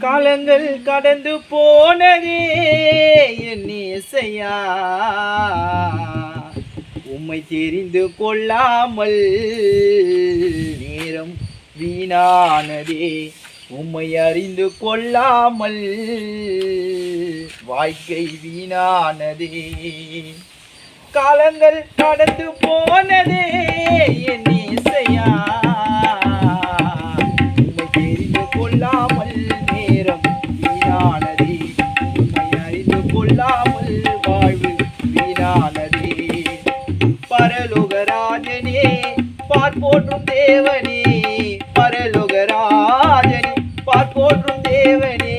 காலங்கள் கடந்து போனதே என் இசையா உம்மை தெரிந்து கொள்ளாமல் நேரம் வீணானதே. உம்மை அறிந்து கொள்ளாமல் வாழ்க்கை வீணானதே. காலங்கள் கடந்து போனதே பார்ப்போற்றும் தேவனே பரலோகராஜனே பார்ப்போற்றும் தேவனே.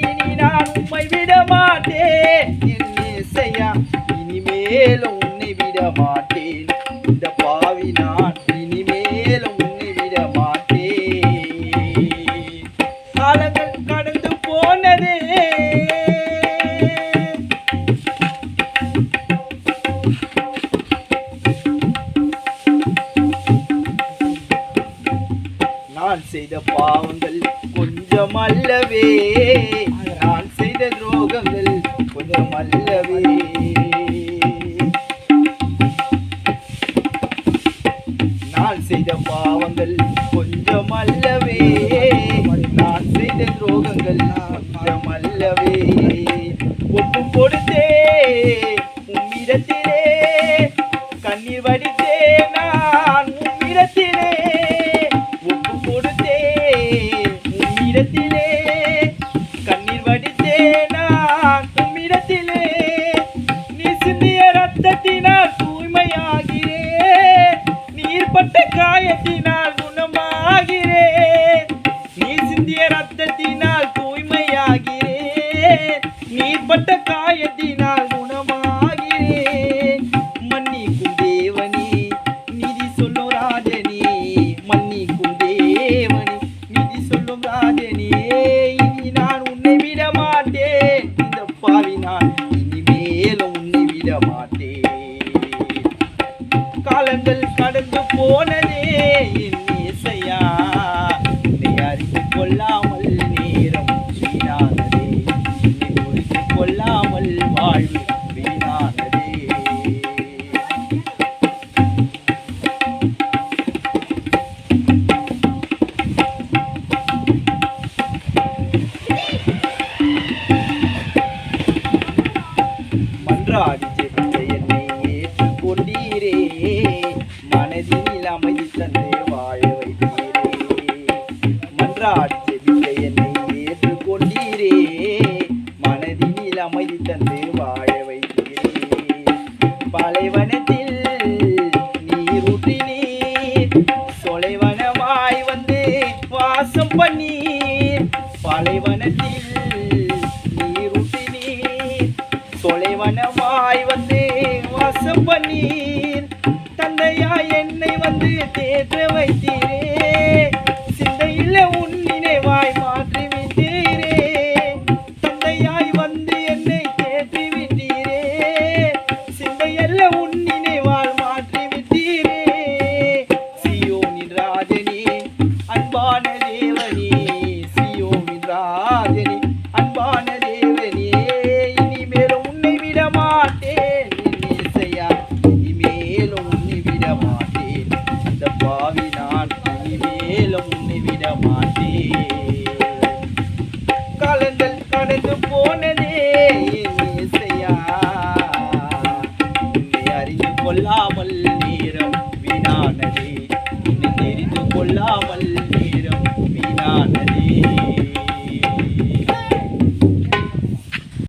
இனி நான் உம்மை விட மாட்டேன் என்ன இசையா இனிமேலும் உன்னை விட மாட்டேன் நான் செய்த பாவங்கள் கொஞ்சம் அல்லவே நான் செய்த துரோகங்கள் கொஞ்சம் அல்லவே நான் செய்த பாவங்கள் கொஞ்சம் அல்லவே நான் செய்த துரோகங்கள் கொஞ்சம் அல்லவே ஒப்பு கொடுத்தே உம்மிடத்திலே கண்ணீர் வடித்து பட்ட குணமாகிறேன். நீ சிந்திய ரத்தத்தினால் தூய்மையாகிறேன். பட்ட காயத்தினால் குணமாகிறேன். மன்னிக்கும் தேவனே நிதி சொல்லும் ராஜனே மன்னிக்கும் தேவனே நிதி சொல்லும் ராஜனே. இனி நான் உன்னை விட மாட்டேன். இந்த பாவி நான் இனிமேலும் உன்னை விட மாட்டேன். காலங்கள் கடந்து போன என் இசையா? உன்னை அறிந்து கொள்ளாமல் நேரம் வீணானதே. உன்னை புரிந்து கொள்ளாமல் வாழ்வு வீணானதே. மன்றாடி மன்றாட்டு விஜயனை ஏற்றுக்கொண்டீரே. மனதினில் அமைதி தந்து வாழ வைத்தீரே பலைவனத்தில் நீரூற்றி நீர் தொலைவனமாய் வந்து வாசம் பண்ணீர். பலைவனத்தில் நீரூற்றி நீர் தொலைவனமாய் வந்து வாசம் பண்ணீர். தந்தையா என்னை வந்து தேற்ற வைத்தீரே. மேலும் உன்னை விட மாட்டேன் காலங்கள் கடந்து போனதே. இசையா உன்னை அறிந்து கொள்ளாமல் நேரம் வீணானதே தெரிந்து கொள்ளாமல்